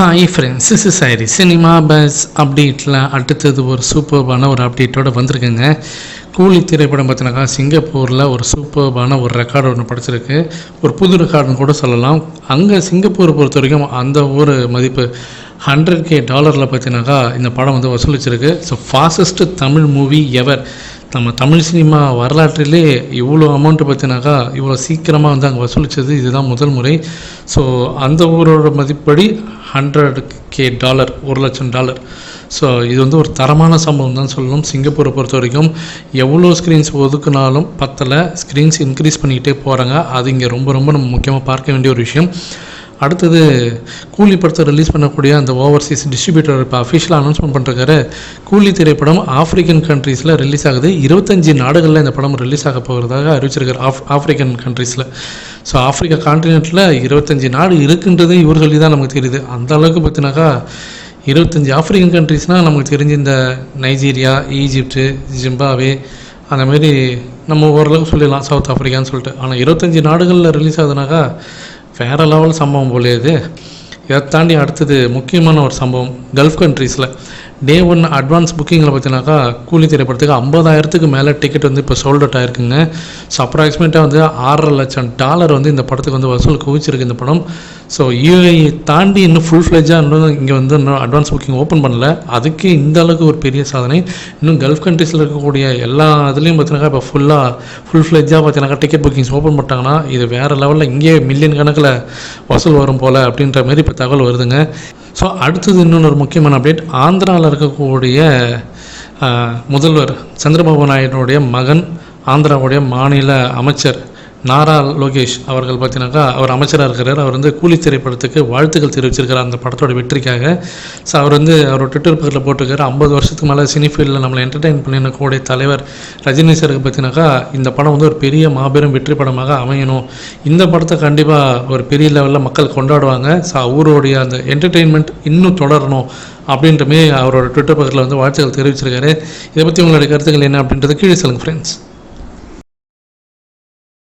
Hi friends is சாரி cinema buzz அப்டேட்டில் அடுத்தது ஒரு சூப்பர்பான ஒரு அப்டேட்டோடு வந்திருக்குங்க. கூலி திரைப்படம் பார்த்தினாக்கா சிங்கப்பூரில் ஒரு சூப்பர்பான ஒரு ரெக்கார்டு ஒன்று படிச்சிருக்கு. ஒரு புது ரெக்கார்டுன்னு கூட சொல்லலாம். அங்கே சிங்கப்பூரை பொறுத்த வரைக்கும் அந்த ஒரு மதிப்பு ஹண்ட்ரட் கே டாலரில் பார்த்தீங்கன்னாக்கா இந்த படம் வந்து வசூலிச்சிருக்கு. So fastest Tamil movie ever நம்ம தமிழ் சினிமா வரலாற்றிலே இவ்வளோ அமௌண்ட்டு பார்த்தினாக்கா இவ்வளோ சீக்கிரமாக வந்து அங்கே வசூலித்தது இதுதான் முதல் முறை. ஸோ அந்த ஊரோட மதிப்படி ஹண்ட்ரட் கே டாலர் ஒரு லட்சம் டாலர் ஸோ இது வந்து ஒரு தரமான சம்பவம் தான் சொல்லணும். சிங்கப்பூரை பொறுத்த வரைக்கும் எவ்வளோ ஸ்க்ரீன்ஸ் ஒதுக்குனாலும் பத்தலை. ஸ்க்ரீன்ஸ் இன்க்ரீஸ் பண்ணிக்கிட்டே போகிறாங்க அது இங்கே ரொம்ப ரொம்ப நம்ம முக்கியமாக பார்க்க வேண்டிய ஒரு விஷயம். அடுத்தது கூலி படத்தை ரிலீஸ் பண்ணக்கூடிய அந்த ஓவர்சீஸ் டிஸ்ட்ரிபியூட்டர் இப்போ அஃபிஷியலாக அனௌன்ஸ்மெண்ட் பண்ணுறாரு கூலி திரைப்படம் ஆஃப்ரிக்கன் கண்ட்ரீஸில் ரிலீஸ் ஆகுது. இருபத்தஞ்சி நாடுகளில் இந்த படம் ரிலீஸ் ஆக போகிறதாக அறிவிச்சிருக்கார் ஆஃப் ஆஃப்ரிக்கன் கண்ட்ரீஸில் ஸோ ஆஃப்ரிக்கா கான்டினென்ட்டில் இருபத்தஞ்சி நாடு இருக்குன்றது இவர் சொல்லி தான் நமக்கு தெரியுது. அந்த அளவுக்கு பார்த்தினாக்கா இருபத்தஞ்சி ஆஃப்ரிக்கன் கண்ட்ரீஸ்னால் நமக்கு தெரிஞ்ச இந்த நைஜீரியா ஈஜிப்டு ஜிம்பாவே அந்த மாதிரி நம்ம ஓரளவுக்கு சொல்லிடலாம் சவுத் ஆஃப்ரிக்கான்னு சொல்லிட்டு. ஆனால் இருபத்தஞ்சி நாடுகளில் ரிலீஸ் ஆகுதுனாக்கா வேறு லெவல் சம்பவம் போலே இது. இதை தாண்டி அடுத்தது முக்கியமான ஒரு சம்பவம் கல்ஃப் கண்ட்ரீஸில் டே ஒன் அட்வான்ஸ் புக்கிங்கில் பார்த்தீங்கன்னாக்கா கூலி திரைப்படத்துக்கு ஐம்பதாயிரத்துக்கு மேலே டிக்கெட் வந்து இப்போ சோல்ட் அவுட் ஆயிருக்குங்க. ஸோ அப்ராக்சிமேட்டாக வந்து ஆறரை லட்சம் டாலர் வந்து இந்த படத்துக்கு வந்து வசூல் குவிச்சிருக்கு இந்த படம். ஸோ யூஐ தாண்டி இன்னும் ஃபுல் ஃப்ளெஜாக இன்னும் இங்கே வந்து இன்னும் அட்வான்ஸ் புக்கிங் ஓப்பன் பண்ணல. அதுக்கே இந்த அளவுக்கு ஒரு பெரிய சாதனை. இன்னும் கல்ஃப் கண்ட்ரீஸில் இருக்கக்கூடிய எல்லா இதுலேயும் பார்த்தீங்கன்னா இப்போ ஃபுல்லாக ஃபுல் ஃப்ளெஜாக பார்த்தீங்கன்னா டிக்கெட் புக்கிங்ஸ் ஓப்பன் பண்ணிட்டாங்கன்னா இது வேறு லெவலில் இங்கே மில்லியன் கணக்கில் வசூல் வரும் போல் அப்படின்ற மாதிரி இப்போ தகவல் வருதுங்க. ஸோ அடுத்தது இன்னொன்று ஒரு முக்கியமான அப்டேட் ஆந்திராவில் இருக்கக்கூடிய முதல்வர் சந்திரபாபு நாயுடுடைய மகன் ஆந்திராவுடைய மாநில அமைச்சர் நாரா லோகேஷ் அவர்கள் பார்த்தீங்கன்னாக்கா அவர் அமைச்சராக இருக்கிறார். அவர் வந்து கூலி திரைப்படத்துக்கு வாழ்த்துக்கள் தெரிவிச்சிருக்கார் அந்த படத்தோட வெற்றிக்காக. ஸோ அவர் வந்து அவர் ட்விட்டர் பக்கத்தில் போட்டிருக்காரு. ஐம்பது வருஷத்துக்கு மேலே சினி ஃபீல்டில் நம்மளை என்டர்டெயின் பண்ணினக்கூடிய தலைவர் ரஜினி சாருக்கு பார்த்தீங்கன்னாக்கா இந்த படம் வந்து ஒரு பெரிய மாபெரும் வெற்றி படமாக அமையணும். இந்த படத்தை கண்டிப்பாக ஒரு பெரிய லெவலில் மக்கள் கொண்டாடுவாங்க. ஸோ அவருடைய அந்த என்டர்டெயின்மெண்ட் இன்னும் தொடரணும் அப்படின்றமே அவரோட ட்விட்டர் பக்கத்தில் வந்து வாழ்த்துக்கள் தெரிவிச்சிருக்காரு. இதை பற்றி உங்களுடைய கருத்துக்கள் என்ன அப்படின்றது கீழே சொல்லுங்கள் ஃப்ரெண்ட்ஸ்